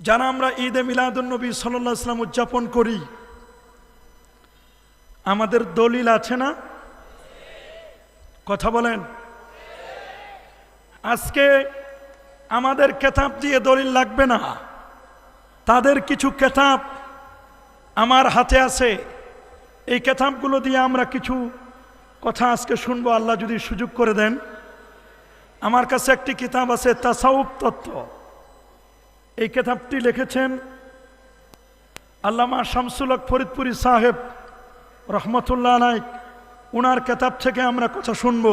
যারা আমরা ঈদে মিলাদুন্নবী সাল্লাহ ইসলাম উদযাপন করি, আমাদের দলিল আছে না? কথা বলেন। আজকে আমাদের কেতাব দিয়ে দলিল লাগবে না। তাদের কিছু কেতাব আমার হাতে আছে। এই কেতাবগুলো দিয়ে আমরা কিছু কথা আজকে শুনব, আল্লাহ যদি সুযোগ করে দেন। আমার কাছে একটি কিতাব আছে তাসাউব তত্ত্ব। এই কেতাবটি লিখেছেন আল্লামা শামসুলক ফরিদপুরি সাহেব, রহমতুল্লাহ নাইক। উনার কেতাব থেকে আমরা কথা শুনব।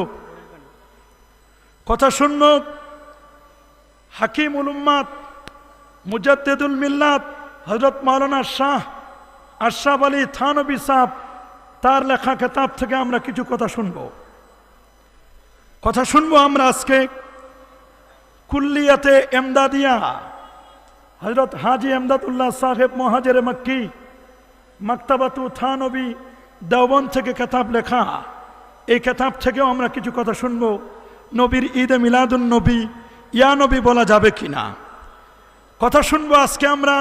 কথা শুনব হাকিম উলুম্মাদ মুজাদ্দেদুল মিল্লাত হজরত মাওলানা শাহ আশরাফ আলী থানবী সাহ তার লেখা কেতাব থেকে আমরা কিছু কথা শুনব। কথা শুনব আমরা আজকে। কুল্লিয়াতে এমদাদিয়া হজরত হাজি এমদাদুল্লাহ সাহেব মহাজের মক্কি, মাক্তাবাতু থানবী দেওবন থেকে কেতাব লেখা। এই কেতাব থেকেও আমরা কিছু কথা শুনব। নবীর ঈদে মিলাদুন নবী, ইয়া নবী বলা যাবে কি না কথা শুনব আজকে আমরা।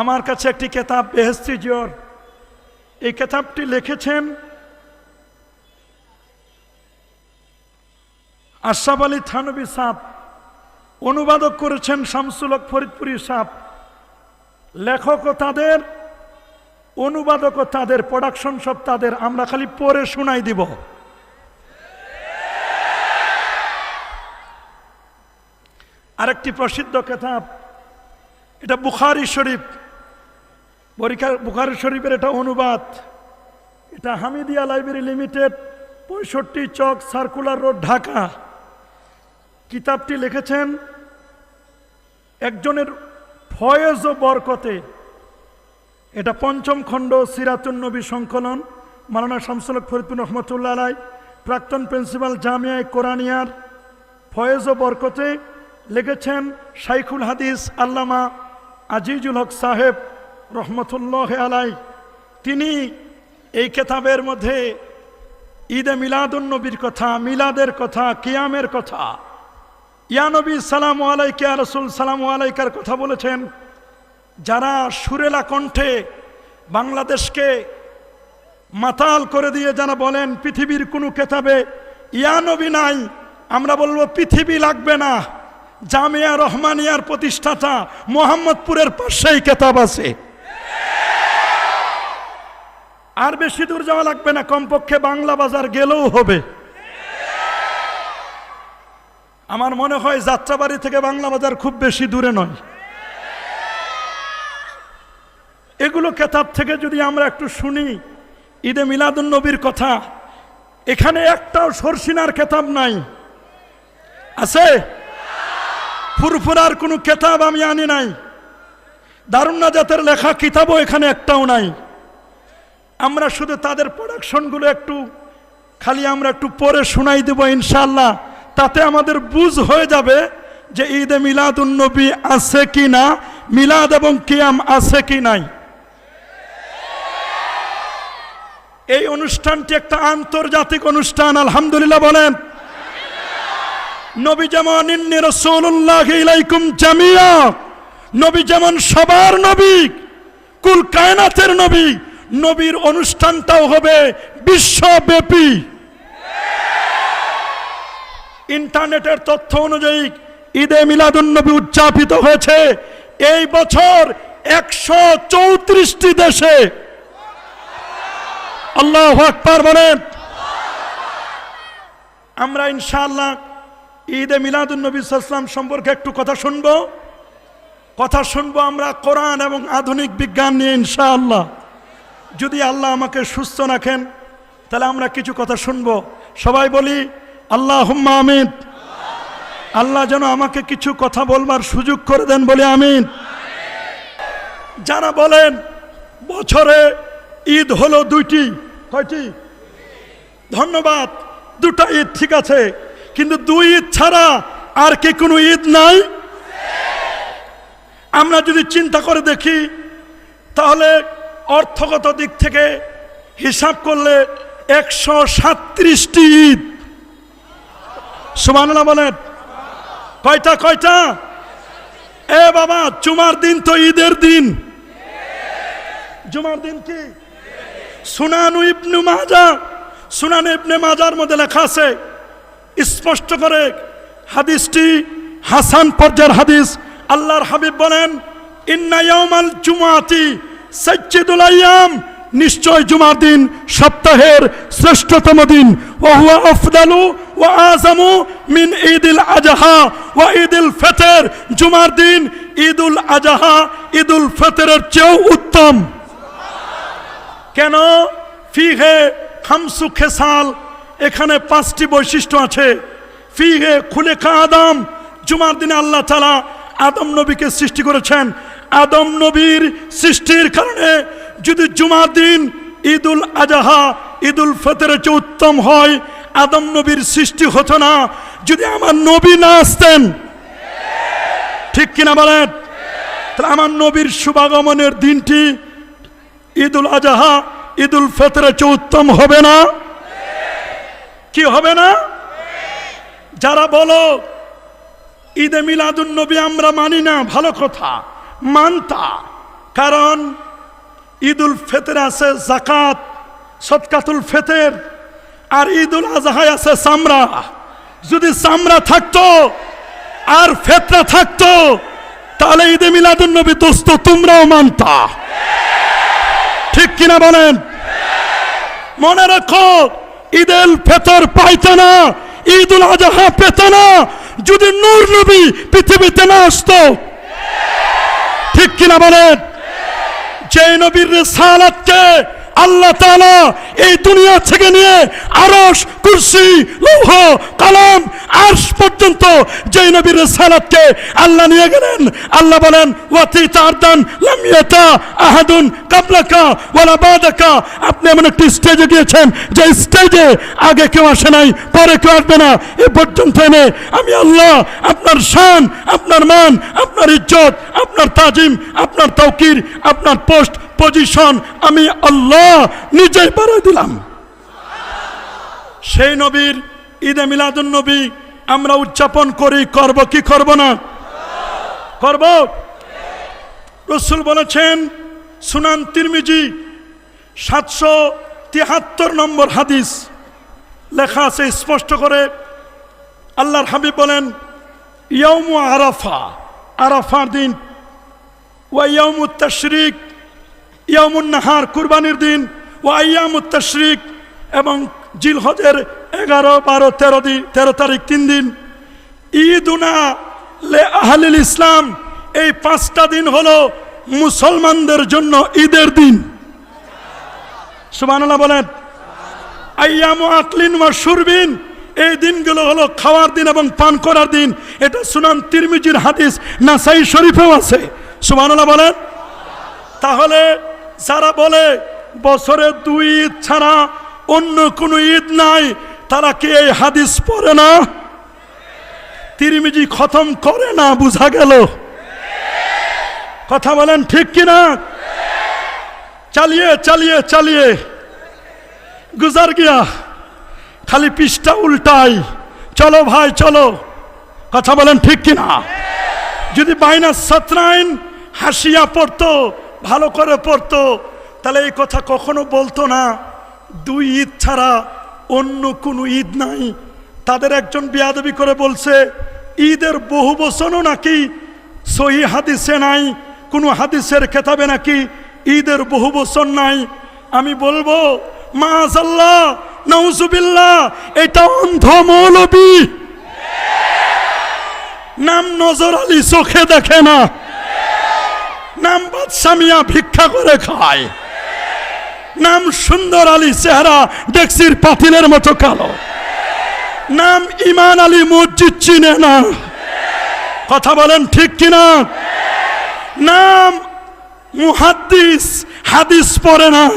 আমার কাছে একটি কেতাব বেহেস্তি জিয়র। এই কেতাবটি লিখেছেন আশরাফ আলী থানবী সাহ অনুবাদক করেছেন শামসুলক ফরিদপুরি সাহ লেখকও তাদের অনুবাদকও তাদের প্রোডাকশন সব তাদের। আমরা খালি পরে শোনাই দিব। আরেকটি প্রসিদ্ধ কেতাব, এটা বুখারি শরীফ। বরিকার- বুখারি শরীফের এটা অনুবাদ। এটা হামিদিয়া লাইব্রেরি লিমিটেড, পঁয়ষট্টি চক সার্কুলার রোড, ঢাকা। কিতাবটি লিখেছেন একজনের ফয়েজ ও বরকতে। এটা পঞ্চম খণ্ড সিরাতুন্নবী সংকলন। মালানা শামসুলক ফরিদপুর রহমতুল্লাহ আলাই প্রাক্তন প্রিন্সিপাল জামিয়ায় কোরআনিয়ার ফয়েজ ও বরকতে লিখেছেন শাইখুল হাদিস আল্লামা আজিজুল হক সাহেব রহমতুল্লাহ আলাই তিনি এই কেতাবের মধ্যে ঈদে মিলাদুন্নবীর কথা, মিলাদের কথা, কিয়ামের কথা ইয়ানবী সালাম আলাইকে রসুল, সালাম আলাইকার কথা বলেছেন, যারা সুরেলা কণ্ঠে বাংলাদেশকে মাতাল করে দিয়ে যারা বলেন, পৃথিবীর কোনো কেতাবে ইয়ানবী নাই, আমরা বলব পৃথিবী লাগবে না, জামিয়া রহমানিয়ার প্রতিষ্ঠাতা মোহাম্মদপুরের পাশেই কেতাব আছে। আর বেশি দূর যাওয়া লাগবে না, কমপক্ষে বাংলা বাজার গেলেও হবে। আমার মনে হয় যাত্রাবাড়ি থেকে বাংলা বাজার খুব বেশি দূরে নয়। এগুলো কেতাব থেকে যদি আমরা একটু শুনি, ঈদে মিলাদুন নবীর কথা, এখানে একটাও সরসিনার কেতাব নাই। আছে? ফুরফুরার কোনো কেতাব আমি আনি নাই। দারুন্না জাতের লেখা কিতাবও এখানে একটাও নাই। আমরা শুধু তাদের প্রোডাকশনগুলো একটু, খালি আমরা একটু পরে শোনাই দেব ইনশাল্লাহ তাতে আমাদের বুঝ হয়ে যাবে যে ঈদে মিলাদুন নবী আছে কি না, মিলাদ এবং কিয়াম আছে কি নাই। এই অনুষ্ঠানটি একটা আন্তর্জাতিক অনুষ্ঠান, আলহামদুলিল্লাহ বলেন। নবী যেমন ইলাইকুম নবী যেমন সবার নবী, কুল কায়নাতের নবী, নবীর অনুষ্ঠানটাও হবে বিশ্বব্যাপী। ইন্টারনেটের তথ্য অনুযায়ী ঈদে মিলাদুন্নবী উদযাপিত হয়েছে। এই বছর একশো চৌত্রিশটি দেশে। আল্লাহ আকবার বলেন। আমরা ইনশাআল্লাহ ঈদে মিলাদুন্নবী সাল্লাম সম্পর্কে একটু কথা শুনব। কথা শুনব আমরা কোরআন এবং আধুনিক বিজ্ঞান নিয়ে ইনশাআল্লাহ। যদি আল্লাহ আমাকে সুস্থ রাখেন, তাহলে আমরা কিছু কথা শুনব। সবাই বলি আল্লাহ আমিন। আল্লাহ যেন আমাকে কিছু কথা বলবার সুযোগ করে দেন বলে আমিন। যারা বলেন, বছরে ঈদ হলো দুইটি, কয়টি? ধন্যবাদ, দুটা ঈদ ঠিক আছে, কিন্তু দুই ঈদ ছাড়া আর কি কোনো ঈদ নাই? আমরা যদি চিন্তা করে দেখি, তাহলে অর্থগত দিক থেকে হিসাব করলে একশো সাত্রিশটি ঈদ। সুমানুল্লাহ বলেন। কয়টা কয়টা? এ বাবা, জুমার দিন তো ঈদের দিন। জুমার দিন কি? সুনানু ইবনু মাজা। সুনান ইবনে মাজার মধ্যে লেখা আছে, স্পষ্ট করে হাদিসটি হাসান পর্যায়ের হাদিস। আল্লাহর হাবিব বলেন ইন্নাইয়ামাল জুমাতি সাজ্জিদুল আইয়াম নিশ্চয় জুমার দিন, সপ্তাহের শ্রেষ্ঠতম দিন। ওয়া হুয়া আফদালু ওয়া আযামু মিন ঈদিল আজহা ওয়া ঈদিল ফিতর। জুমার দিন ঈদুল আজহা ঈদুল ফিতরের চেয়েও উত্তম। কেন? ফিহে খামসু খেসাল, এখানে পাঁচটি বৈশিষ্ট্য আছে। ফি ফিহে খুলেখা আদম, জুমার দিনে আল্লাহ তালা আদম নবীকে সৃষ্টি করেছেন। আদম নবীর সৃষ্টির কারণে যদি জুমার দিন ঈদুল আজাহা, ঈদুল ফিতরের চেয়ে উত্তম হয়, আদম নবীর সৃষ্টি হতো না, যদি আমার নবী না আসতেন, ঠিক কিনা বলেন? তাহলে আমার নবীর শুভাগমনের দিনটি ঈদুল আজহা, ঈদুল ফিতরের চেয়ে উত্তম হবে না? কি হবে না? যারা বলো, ঈদে মিলাদুন নবী আমরা মানি না, ভালো কথা, মানতা। কারণ ঈদুল ফেতের আছে জাকাত সৎকাতুল ফেতের, আর ঈদুল আজহায় আছে চামড়া। যদি চামড়া থাকতো, আর ফেতরা থাকতো, তাহলে ঈদে মিলাদুল নবী দোস্ত তোমরাও মানতা। ঠিক কিনা বলেন? মনে রাখো, ঈদুল ফেতর পাইতে না, ঈদুল আজহা পেতে না, যদি নূর নবী পৃথিবীতে না আসতো। ঠিক কিনা বলেন? যে নবীর রেসালাতকে আল্লাহ তাআলা এই দুনিয়া থেকে নিয়ে আরশ, কুরসি, লৌহ, কালাম, আরশ পর্যন্ত যে নবীর রেসালাতকে আল্লাহ নিয়ে গেলেন। আল্লাহ বলেন, ওয়াতি তারদান লাম ইয়াতা আহাদুন কাবলাকা ওয়ালা বাদাকা। আপনি এমন একটি স্টেজে গিয়েছেন, যে স্টেজে আগে কেউ আসে নাই, পরে কেউ আসবে না। এ পর্যন্ত এনে আমি আল্লাহ আপনার শান, আপনার মান, আপনার ইজ্জত, আপনার তাজিম, আপনার তৌকির আপনার পোস্ট পজিশন আমি আল্লাহ নিজেই বাড়াই দিলাম। সেই নবীর ঈদে মিলাদুন নবী আমরা উদযাপন করি, করব কি করব না? করব? রসুল বলেছেন, সুনান তিরমিজি সাতশো তিয়াত্তর নম্বর হাদিস। লেখা আছে স্পষ্ট করে। আল্লাহর হাবিব বলেন ইয়ৌমু আরাফা, আরাফার দিন। ওয়া ইয়ৌমু তশরিক ইয়ামুন নাহার কুরবানির দিন ও আয়ামুত তশরিক এবং জিলহজের এগারো, বারো, তেরো দিন তেরো তারিখ তিন দিন। ঈদুনা লে আহলিল ইসলাম, এই পাঁচটা দিন হলো মুসলমানদের জন্য ঈদের দিন। সুবহানাল্লাহ বলেন আয়ামু আকলিন ওয়া শুরবিন, এই দিনগুলো হলো খাওয়ার দিন এবং পান করার দিন। এটা সুনান তিরমিজির হাদিস, নাসাই শরীফেও আছে। সুবহানাল্লাহ বলেন, তাহলে যারা বলে বছরে দুই ঈদ ছাড়া অন্য কোনো ঈদ নাই, তারা কি এই হাদিস পড়ে না? তিরমিজি খতম করে না বুঝা গেল? কথা বলেন ঠিক কিনা? চালিয়ে চালিয়ে চালিয়ে। গুজার গিয়া, খালি পিসটা উল্টাই। চলো ভাই, চলো। কথা বলেন ঠিক কিনা? যদি বাইনা সতরাইন হাসিয়া পড়তো ভালো করে পড়তো, তাহলে এই কথা কখনো বলতো না। দুই ঈদ ছাড়া অন্য কোনো ঈদ নাই। তাদের একজন বিয়াদবি করে বলছে, ঈদের বহু বচনও নাকি সহি হাদিসে নাই, কোনো হাদিসের খেতাবে নাকি ঈদের বহু বচন নাই। আমি বলব মাজাল্লাহ নৌজুবিল্লাহ এটা অন্ধ মৌলবী। নাম নজর আলী চোখে দেখে না। নাম বাদশামিয়া ভিক্ষা করে খায়। নাম সুন্দর আলী চেহারা ডেক্সির পাতিলের মতো কালো। নাম ইমান আলী মসজিদ চিনে না। কথা বলেন ঠিক কিনা? নাম মুহাদ্দিস হাদিস পড়ে না।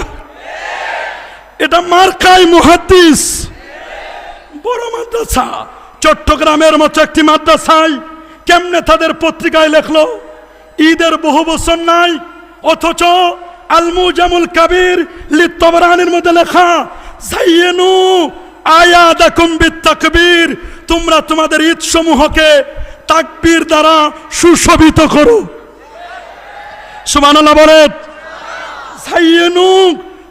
এটা মার্কাই মুহাদ্দিস। বড় মাদ্রাসা, চট্টগ্রামের মতো একটি মাদ্রাসায় কেমনে তাদের পত্রিকায় লেখলো? ঈদের বহু বছর নাই, অথচ আলমু জামুল কাবির লিত্তবরানির মধ্যে লেখা জাইয়েনু আয়াদাকুম বিত্তাকবীর তোমরা তোমাদের ঈদ সমূহকে তাকবীর দ্বারা সুশোভিত করো। সুবহানাল্লাহ বলেন সাইয়েনু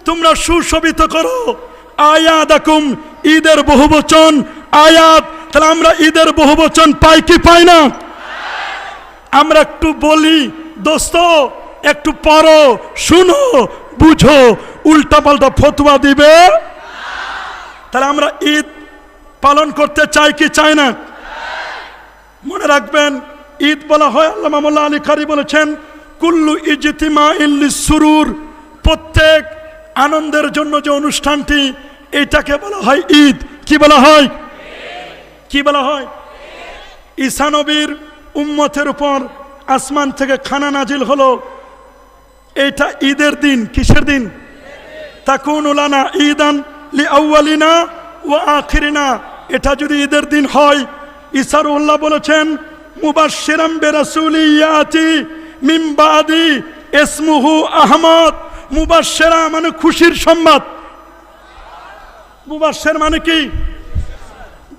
তোমরা সুশোভিত করো। আয়াদাকুম ঈদের বহু বচন আয়াত, তাহলে আমরা ঈদের বহুবচন পাই কি পাই না? আমরা একটু বলি, দোস্ত, একটু পড়ো, শুনো, বুঝো উল্টা পাল্টা ফতুয়া দিবে? তাহলে আমরা ঈদ পালন করতে চাই কি চাই না? মনে রাখবেন, ঈদ বলা হয়, আল্লাহ মামুল্লাহ আলী খারি বলেছেন, কুল্লু ইজিতিমা ইল্লি সুরুর। প্রত্যেক আনন্দের জন্য যে অনুষ্ঠানটি, এটাকে বলা হয় ঈদ। কি বলা হয়? কি বলা হয়? ঈসানবীর উম্মতের উপর আসমান থেকে খানা নাজিল হলো। এটা ঈদের দিন, কিসের দিন? তাকুন উলানা ঈদান লি আউয়ালিনা ও আখিরিনা। এটা যদি ঈদের দিন হয় ইসার উল্লাহ বলেছেন, মুবাশশিরাম বিরাসুলি ইয়াতি মিন বাদি ইসমুহু আহমদ। মুবাশশিরা মানে খুশির সংবাদ। মুবাশশির মানে কি?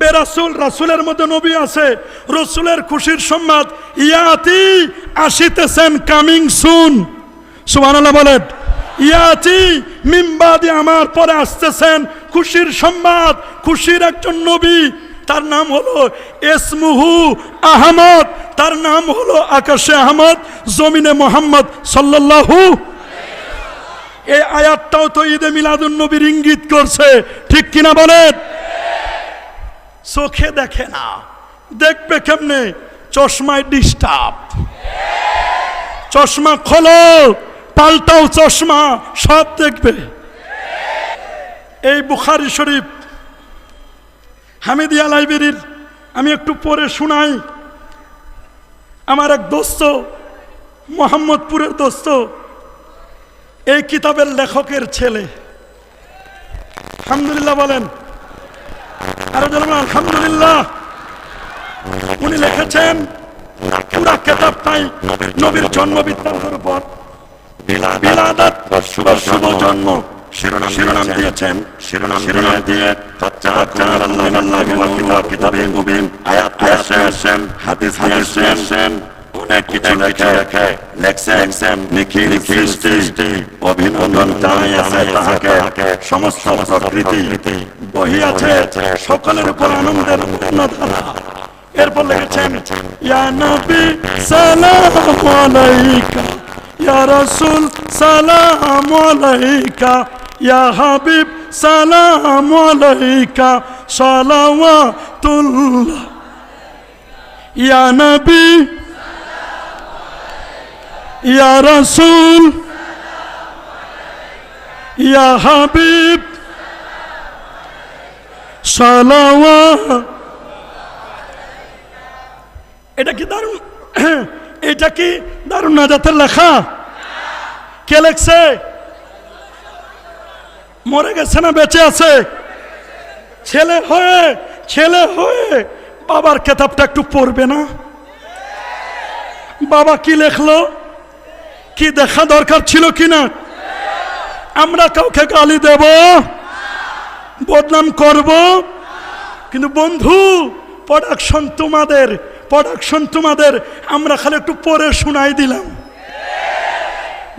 বেরাসুল, রাসুলের মধ্যে নবী আছে। রসুলের খুশির সংবাদ ইয়াতি আসিতেছেন কামিং সুন সুবহানাল্লাহ বলেন, ইয়াতি আমার পরে আসতেছেন খুশির সংবাদ খুশির একজন নবী। তার নাম হলো এসমুহু আহমদ, তার নাম হলো আকাশে আহমদ, জমিনে মোহাম্মদ সাল্লাল্লাহু এই আয়াতটাও তো ঈদে মিলাদুন নবীর ইঙ্গিত করছে, ঠিক কিনা বলেন? চোখে দেখে না, দেখবে কেমনে? চশমায় ডিস্টার্ব চশমা খোলো, পাল্টাও চশমা, সব দেখবে। এই বুখারি শরীফ, হামিদিয়া লাইব্রেরির, আমি একটু পরে শোনাই। আমার এক দোস্ত, মোহাম্মদপুরের দোস্ত, এই কিতাবের লেখকের ছেলে। আলহামদুলিল্লাহ বলেন আরও জানাবেন আলহামদুলিল্লাহ। উনি লিখেছেন পুরা কেতাবটাই নবীর জন্ম বৃত্তান্তের উপর বিলাদাত শুভ জন্ম। শিরোনাম দিয়েছেন। শিরোনাম শিরোনাম দিয়ে আয়াত হাদিস হাদিস অনেক কিছু লেখে লেখছেন লেখছেন নিখিল সৃষ্টি অভিনন্দন জানাই আছে তাহাকে সমস্ত প্রকৃতি বহি আছে সকলের উপর আনন্দের ধারা এরপর লিখেছেন ইয়া নবী সালাম আলাইকা ইয়া রাসূল সালাম আলাইকা ইয়া হাবিব সালাম আলাইকা সালাওয়াতুল্লাহ ইয়া নবী ইয়া রাসূল, ইয়া হাবিব এটা কি দারুণ? এটা কি দারুণ নাজাতের লেখা? কে লেখছে? মরে গেছে না বেঁচে আছে? ছেলে হয়ে ছেলে হয়ে বাবার কেতাবটা একটু পড়বে না? বাবা কি লেখলো? কি দেখা দরকার ছিল কিনা? আমরা কাউকে গালি দেব, বদনাম করব, কিন্তু বন্ধু প্রোডাকশন তোমাদের প্রোডাকশন তোমাদের, আমরা খালি একটু পরে শোনাই দিলাম।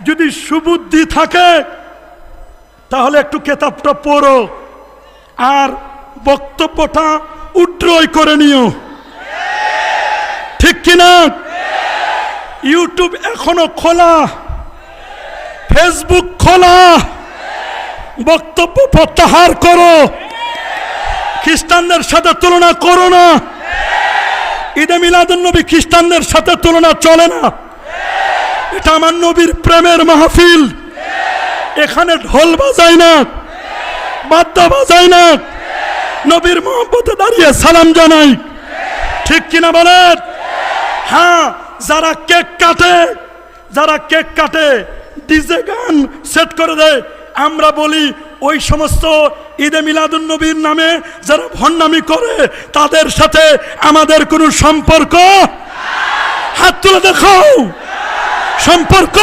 যদি সুবুদ্ধি থাকে, তাহলে একটু কেতাবটা পড়ো, আর বক্তব্যটা উড্রয় করে নিও। ঠিক কিনা? ইউটিউব এখনও খোলা। ফেসবুক খোলা। বক্তব্য প্রত্যাহার করো। খ্রিস্টানদের সাথে তুলনা করো না। ঈদে মিলাদুন নবী খ্রিস্টানদের সাথে তুলনা চলে না। এটা আমার নবীর প্রেমের মাহফিল। এখানে ঢোল বাজায় না। বাদ্যা বাজায় না। নবীর মোহাম্মতে দাঁড়িয়ে সালাম জানাই। ঠিক কিনা বলেন? হ্যাঁ যারা কেক কাটে, যারা কেক কাটে ডিজে গান সেট করে দেয়। আমরা বলি, ওই সমস্ত ঈদে মিলাদুন নবীর নামে যারা ভণ্ডামি করে, তাদের সাথে আমাদের কোনো সম্পর্ক হাত তুলে দেখো সম্পর্ক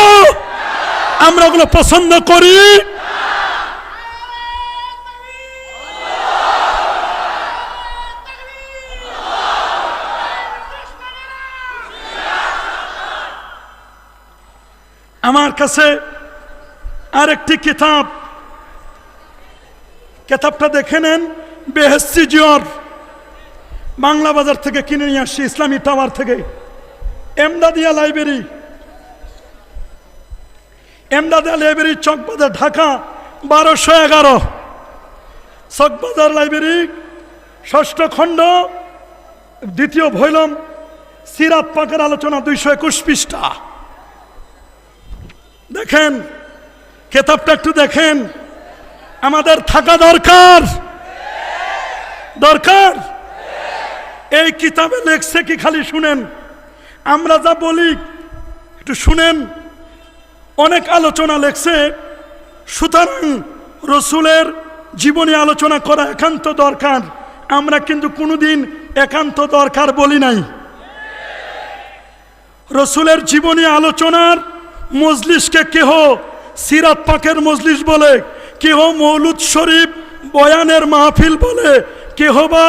আমরা ওগুলো পছন্দ করি। আমার কাছে আরেকটি কিতাব। কিতাবটা দেখে নেন বেহেসি জিয়র বাংলা বাজার থেকে কিনে নিয়ে আসছি, ইসলামী টাওয়ার থেকে। এমদাদিয়া লাইব্রেরি। এমদাদিয়া লাইব্রেরি, চকবাজার, ঢাকা, বারোশো এগারো। চকবাজার লাইব্রেরি, ষষ্ঠ খণ্ড, দ্বিতীয় ভৈলম সিরাত পাকের আলোচনা দুইশো একুশ পৃষ্ঠা। দেখেন, কেতাবটা একটু দেখেন। আমাদের থাকা দরকার? দরকার? এই কিতাবে লেখছে কি খালি শুনেন। আমরা যা বলি, একটু শুনেন। অনেক আলোচনা লেখছে। সুতরাং রসুলের জীবনী আলোচনা করা একান্ত দরকার। আমরা কিন্তু কোনোদিন একান্ত দরকার বলি নাই। রসুলের জীবনী আলোচনার মজলিসকে কেহ সিরাত পাকের মজলিস বলে কেহ মৌলুদ শরীফ বয়ানের মাহফিল বলে কেহ বা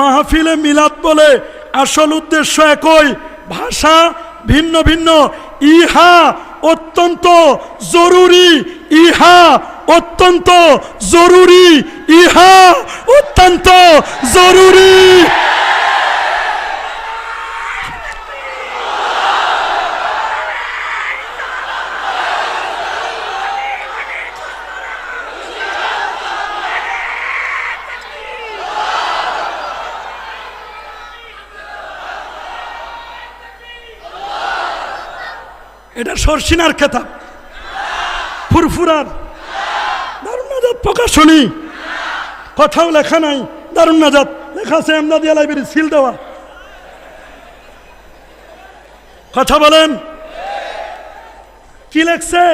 মাহফিলে মিলাদ বলে, আসল উদ্দেশ্য একই, ভাষা ভিন্ন ভিন্ন, ইহা অত্যন্ত জরুরি, ইহা অত্যন্ত জরুরি, ইহা অত্যন্ত জরুরি এটা সরসিনার খেতাব। ফুরফুরার। দারুণ নাজাত প্রকাশনী। কথাও লেখা নাই দারুণ নাজাত লেখা আছে এমদাদিয়া লাইব্রেরি সিল দেওয়া। কথা বলেন। কি লেখছে?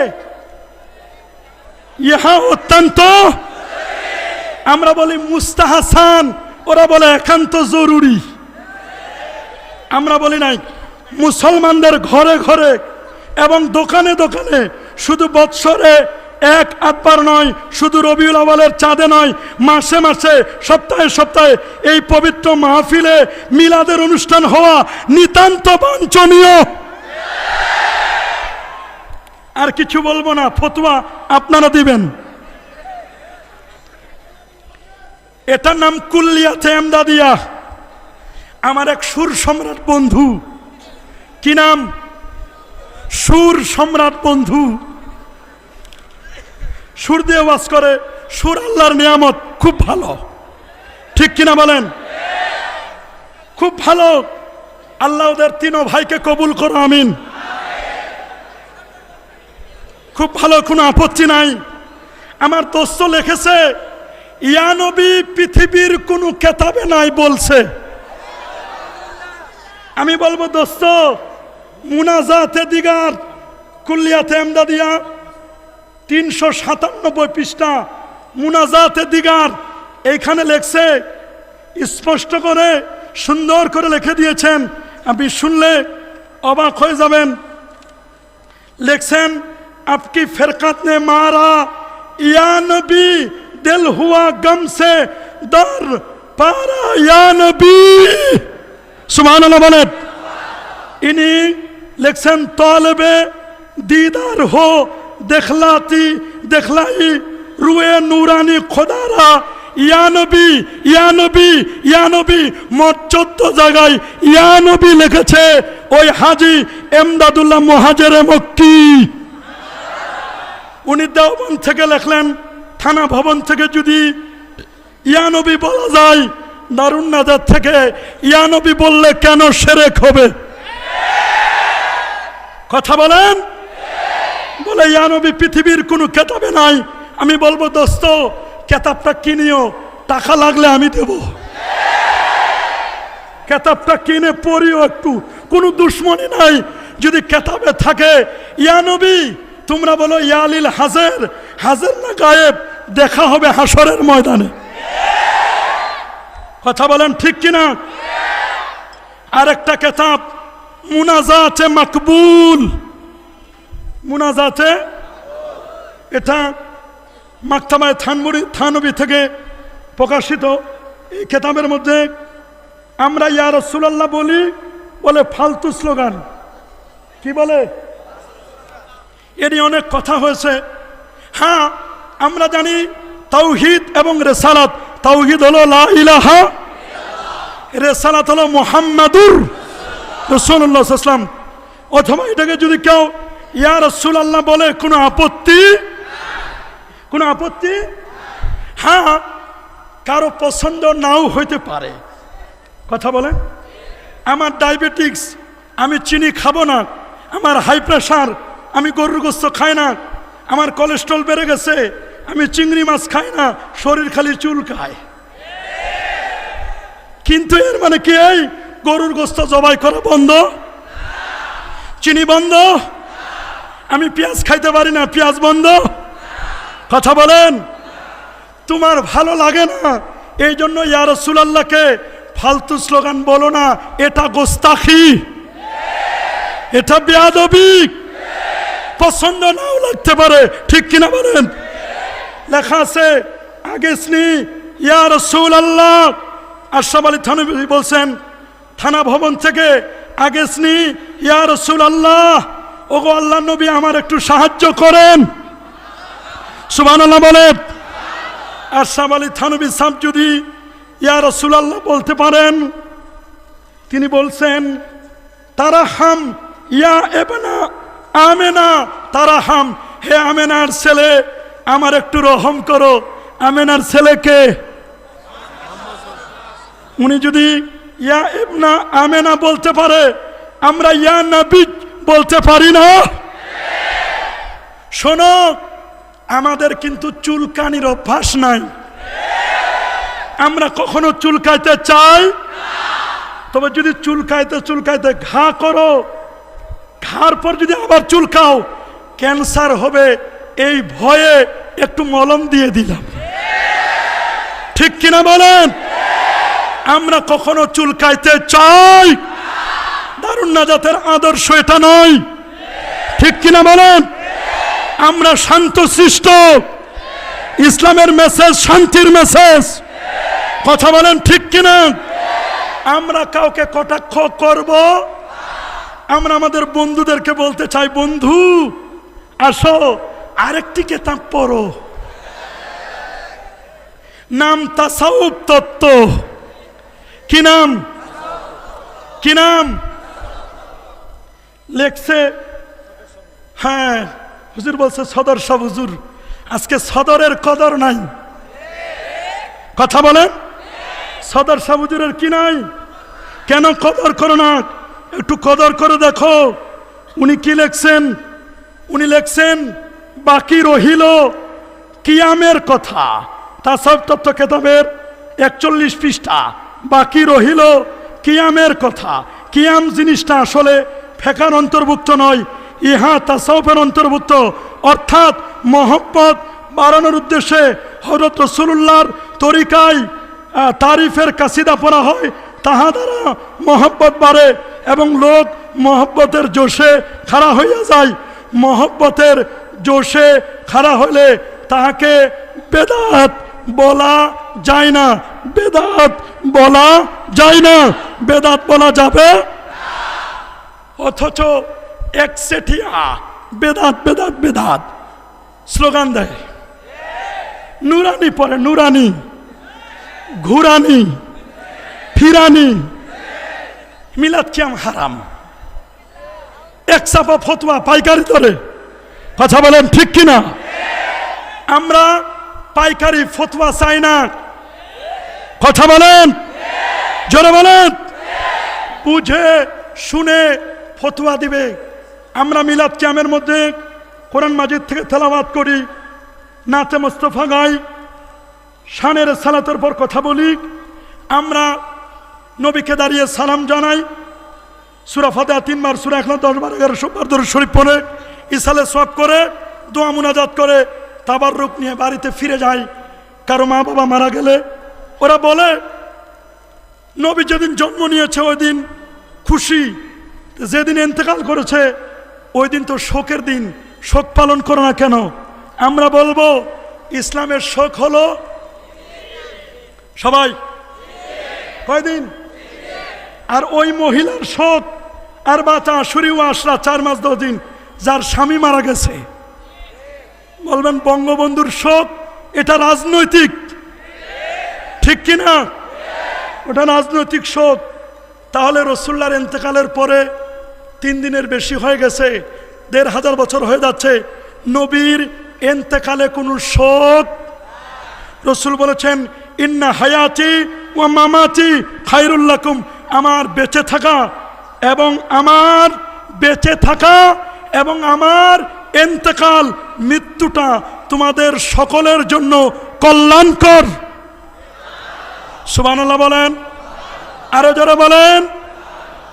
ইহা অত্যন্ত। আমরা বলি মুস্তাহাসান, ওরা বলে একান্ত জরুরি। আমরা বলি নাই, মুসলমানদের ঘরে ঘরে এবং দোকানে দোকানে শুধু বৎসরে এক আটবার নয়, শুধু রবিউল আওয়ালের চাঁদে নয়, মাসে মাসে, সপ্তাহে সপ্তাহে এই পবিত্র মাহফিলে মিলাদের অনুষ্ঠান হওয়া নিতান্ত বাঞ্ছনীয়। আর কিছু বলব না, ফতুয়া আপনারা দিবেন। এটার নাম কুল্লিয়াতে এমদাদিয়া আমার এক সুর সম্রাট বন্ধু। কি নাম? সুর সম্রাট বন্ধু। সুর দিয়ে বাস করে, সুর আল্লাহর নিয়ামত, খুব ভালো। ঠিক কিনা বলেন? খুব ভালো। আল্লাহ ওদের তিনও ভাইকে কবুল করো, আমিন। খুব ভালো, কোনো আপত্তি নাই। আমার দোস্ত লিখেছে ইয়ানবী পৃথিবীর কোনো কেতাবে নাই বলছে। আমি বলব, দোস্ত মুনাজাতে দিগার, কুল্লিয়াতে এমদাদিয়া তিনশো সাতানব্বই পৃষ্ঠা, মুনাজাতে দিগার। এইখানে লেখছে, স্পষ্ট করে, সুন্দর করে লিখে দিয়েছেন। আপনি শুনলে অবাক হয়ে যাবেন। লিখছেন, আপকি ফেরকাত নে মারা, ইয়া নবী, দিল হুয়া গম সে দর পারা ইয়া নবী। সুবহানাল্লাহ বলেন। ইনি লিখছেন, তলবে দিদার হো, দেখলাতি, দেখলাই, রুয়ে নুরানি খোদারা ইয়ানবী ইয়ানবী ইয়ানবী মোট চোদ্দ জায়গায় ইয়ানবী লিখেছে ওই হাজি এমদাদুল্লাহ মহাজেরে মক্কি উনি দেওবন থেকে লেখলেন, থানা ভবন থেকে যদি ইয়ানবী বলা যায় দারুণ নাজার থেকে ইয়ানবী বললে কেন সেরেক হবে? কথা বলেন? বলে ইয়ানবী পৃথিবীর কোনো কেতাবে নাই। আমি বলব, দোস্ত, কেতাবটা কিনিও। টাকা লাগলে আমি দেব। কেতাবটা কিনে পড়িও একটু। কোনো দুশ্মনী নাই। যদি কেতাবে থাকে ইয়ানবী তোমরা বলো ইয়ালিল হাজের। হাজের না গায়েব? দেখা হবে হাসরের ময়দানে। কথা বলেন ঠিক কিনা? আরেকটা কেতাব মুনাজাতে মাকবুল মুনাজাতে এটা মাকতাবায় থানবুড়ি থানবী থেকে প্রকাশিত এই খেতাবের মধ্যে আমরা ইয়া রসুলাল্লাহ বলি বলে ফালতু স্লোগান কি বলে এ নিয়ে অনেক কথা হয়েছে হ্যাঁ আমরা জানি তাওহিদ এবং রেসালাত তাওহিদ হলো লা ইলাহা রেসালাত হলো মোহাম্মদুর রসুল্লাহাম অথবা এটাকে যদি কেউ, ইয়া রসুল আল্লাহ বলে, কোনো আপত্তি? কোনো আপত্তি? হ্যাঁ কারও পছন্দ নাও হইতে পারে। কথা বলে আমার ডায়াবেটিক্স, আমি চিনি খাব না, আমার হাই প্রেশার, আমি গরুর গোস্ত খাই না, আমার কোলেস্ট্রল বেড়ে গেছে, আমি চিংড়ি মাছ খাই না, শরীর খালি চুল খায় কিন্তু এর মানে কি এই? গরুর গোস্ত জবাই করা বন্ধ? চিনি বন্ধ? আমি পেঁয়াজ খাইতে পারি না, পেঁয়াজ বন্ধ? কথা বলেন। তোমার ভালো লাগে না? এই জন্য ইয়ার রসুলাল্লাহকে ফালতু স্লোগান বলো না, এটা গোস্তাখি। এটা বেয়াদবি। পছন্দ নাও লাগতে পারে, ঠিক কিনা বলেন? লেখা আছে, আগে স্নি ইয়া রসুল আল্লাহ আশরাফ আলী থানবী বলছেন থানা ভবন থেকে আগে স্নি ইয়া রসুল আল্লাহ ওগো আল্লাহ নবী আমার একটু সাহায্য করেন। সুবান আল্লাহ বলেন আশরাফ আলী থানবী সাহ যদি ইয়া রসুল আল্লাহ বলতে পারেন। তিনি বলছেন তারা হাম ইয়া এবনা, আমেনা তারা হাম হে আমেনার ছেলে, আমার একটু রহম করো, আমেনার ছেলেকে উনি যদি ইয়া এবনা আমেনা বলতে পারে। আমরা ইয়া নাবিজ বলতে পারি না। শোনো, আমাদের কিন্তু চুলকানির অভ্যাস নাই। আমরা কখনো চুলকাইতে চাই তবে যদি চুলকাইতে চুলকাইতে ঘা করো, ঘার পর যদি আবার চুলকাও, ক্যান্সার হবে। এই ভয়ে একটু মলম দিয়ে দিলাম। ঠিক কিনা বলেন? আমরা কখনো চুলকাইতে চাই? দারুণ নাজাতের আদর্শ এটা নয়। ঠিক কিনা বলেন? আমরা শান্ত সৃষ্ট। ইসলামের মেসেজ শান্তির মেসেজ কথা বলেন ঠিক কিনা? আমরা কাউকে কটাক্ষ করব? আমরা আমাদের বন্ধুদেরকে বলতে চাই, বন্ধু, আসো, আরেকটি কেতাব পড়ো। নাম তাসাউব তত্ত্ব। কি নাম? কি নাম? লেখছে হ্যাঁ হুজুর বলছে সদর সব হুজুর, আজকে সদরের কদর নাই। কথা বলেন? সদর সাহ হুজুরের কি নাই? কেন কদর করো না? একটু কদর করে দেখো। উনি কি লেখছেন? উনি লেখছেন, বাকি রহিল কিয়ামের কথা। তাসব তত্ত্ব কেতাবের একচল্লিশ পৃষ্ঠা। বাকি রহিল কিয়ামের কথা। কিয়াম জিনিসটা আসলে ফেকার অন্তর্ভুক্ত নয়, ইহা তাসাউফের অন্তর্ভুক্ত। অর্থাৎ মহব্বত বাড়ানোর উদ্দেশ্যে হজরত রসুল্লাহর তরিকায় তারিফের কাসিদা পড়া হয়, তাহা দ্বারা মহব্বত বাড়ে এবং লোক মহব্বতের জোশে খাড়া হইয়া যায়। মহব্বতের জোশে খাড়া হলে তাহাকে বেদাত বলা যায় না। বেদাত বলা যায় না। বেদাত বলা যাবে অথচ একসেঠিয়া বেদাত বেদাত বেদাত। স্লোগান দেয়। নুরানি পরে নুরানি। ঘুরানি। ফিরানি। মিলাদ কিয়াম হারাম। এক চাপা ফতুয়া পাইকারি ধরে। কথা বলেন ঠিক কিনা? আমরা পাইকারি ফতুয়া চাই না। কথা বলেন? জোরে বলেন? বুঝে, শুনে ফতুয়া দিবে। আমরা মিলাদ ক্যামের মধ্যে কোরআন মাজিদ থেকে তেলাবাদ করি। নাতে মোস্তফা গাই, শানের সালাতের পর কথা বলি। আমরা নবীকে দাঁড়িয়ে সালাম জানাই। সুরা ফাতেহা তিনবার সুরা এখন দশ বার এগারোশো বার ধরে শরীফ পড়ে। ইসালে সব করে, দোয়া মুনাজাত করে তাবার রূপ নিয়ে বাড়িতে ফিরে যায়। কারও মা বাবা মারা গেলে ওরা বলে, নবী যেদিন জন্ম নিয়েছে ওই দিন খুশি, যেদিন ইন্তেকাল করেছে ওই দিন তো শোকের দিন, শোক পালন করো না কেন? আমরা বলব, ইসলামের শোক হলো সবাই কয়দিন? আর ওই মহিলার শোক, আর বাচ্চা শুরিও আসরা চার মাস দশ দিন, যার স্বামী মারা গেছে। বলবেন, বঙ্গবন্ধুর শোক, এটা রাজনৈতিক। ঠিক কিনা ওটা রাজনৈতিক শোক। তাহলে রসুল্লার ইন্তেকালের পরে তিন দিনের বেশি হয়ে গেছে, দেড় হাজার বছর হয়ে যাচ্ছে। নবীর এন্তেকালে কোনো শোক? রসুল বলেছেন, ইন্না হায়াতি ও মামাতি খাইরুল্লাকুম আমার বেঁচে থাকা এবং আমার বেঁচে থাকা এবং আমার এন্তেকাল মৃত্যুটা তোমাদের সকলের জন্য কল্যাণকর। সুবহানাল্লাহ বলেন। আরও যারা বলেন।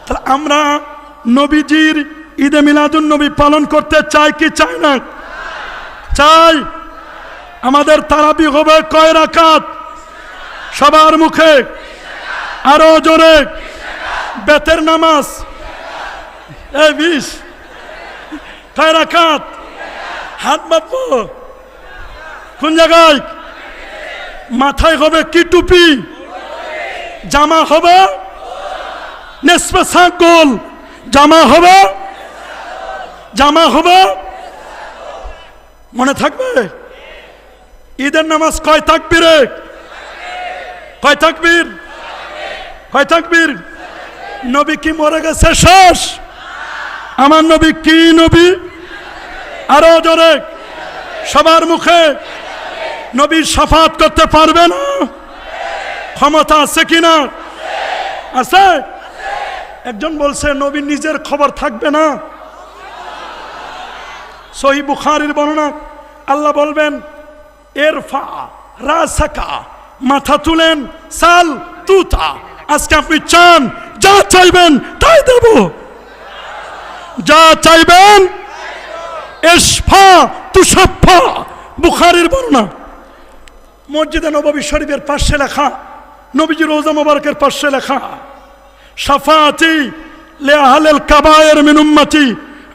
তাহলে আমরা নবীজির ঈদে মিলাদুন নবী পালন করতে চাই কি চাই না? চাই। আমাদের তারাবি হবে কয় রাকাত? সবার মুখে। আরও জোরে। বেতের নামাজ। এ বিশ। কয় রাকাত? হাত বাঁধবো কোন জায়গায়? মাথায় হবে কি টুপি? জামা হবে? নেসপে সাক গোল। জামা হবে? জামা হবে? মনে থাকবে? ঈদের নামাজ কয় তাকবীরে? কয় তাকবীর? কয় তাকবীর? নবী কি মরে গেছে? শেষ। আমার নবী কি নবী? আরও জোরে। সবার মুখে নবী সাফাত করতে পারবে না। ক্ষমতা আছে কিনা? আছে। একজন বলছে, নবী নিজের খবর থাকবে না। সহি বুখারির বর্ণনা, আল্লাহ বলবেন এরফা রাসাকা মাথা তুলেন, সাল তুতা, আজকে আপনি চান, যা চাইবেন তাই দেব। যা চাইবেন এসফা তুষাফা। বুখারির বর্ণনা। মসজিদে নববী শরীফের পাশে লেখা নবীজি রোজা মোবারকের পাশে লেখা সাফাতি লে আহলেল কাবায়ের মিন উম্মতি।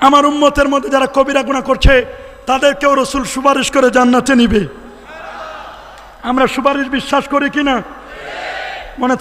আমার উম্মতের মধ্যে যারা কবিরা গুণা করছে, তাদেরকেও রসুল সুপারিশ করে জান্নাতে নিবে। আমরা সুপারিশ বিশ্বাস করি কিনা? মনে